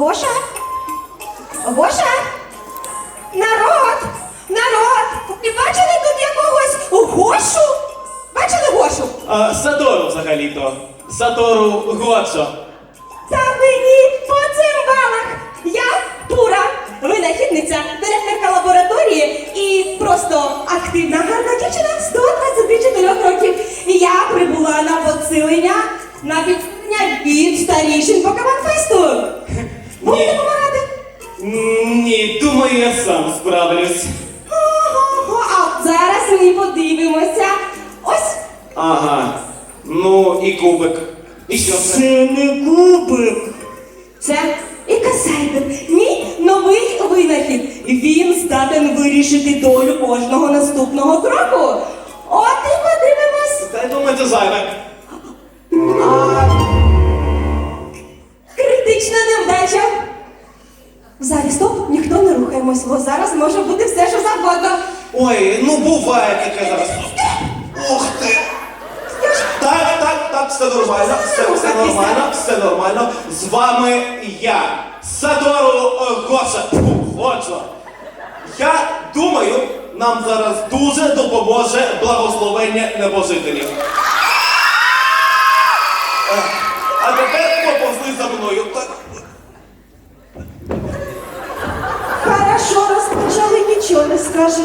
Гоша? Гоша? Народ! Народ! Ви бачили тут якогось Гошу? Бачили Гошу? А, Сатору взагалі-то. Сатору Гоцо. Та мені по цимбалах! Я Тура, винахідниця, директорка лабораторії і просто активна гарна дівчина 124 років. І я прибула на підсилення, на підсилення від старішин Покемон-фесту. Будете Ні. допомагати? Ні, думаю, я сам справлюсь. Ого, а зараз ми подивимося. Ось Ага. Ну і кубик. І що це? не кубик. Це Ікасайдер, мій новий винахід. Він здатен вирішити долю кожного наступного кроку. От і подивимось. Та я думаю, це зайве. А... В залі стоп, ніхто не рухаємось, бо зараз може бути все, що завгодно. Ой, ну буває таке зараз. Ух ти! Так, так, так, все нормально, все, все нормально, все нормально. З вами я, Сатору е, Гоша. Фу, Я думаю, нам зараз дуже допоможе благословення небожителів. Е, А тепер поповзли Хорошо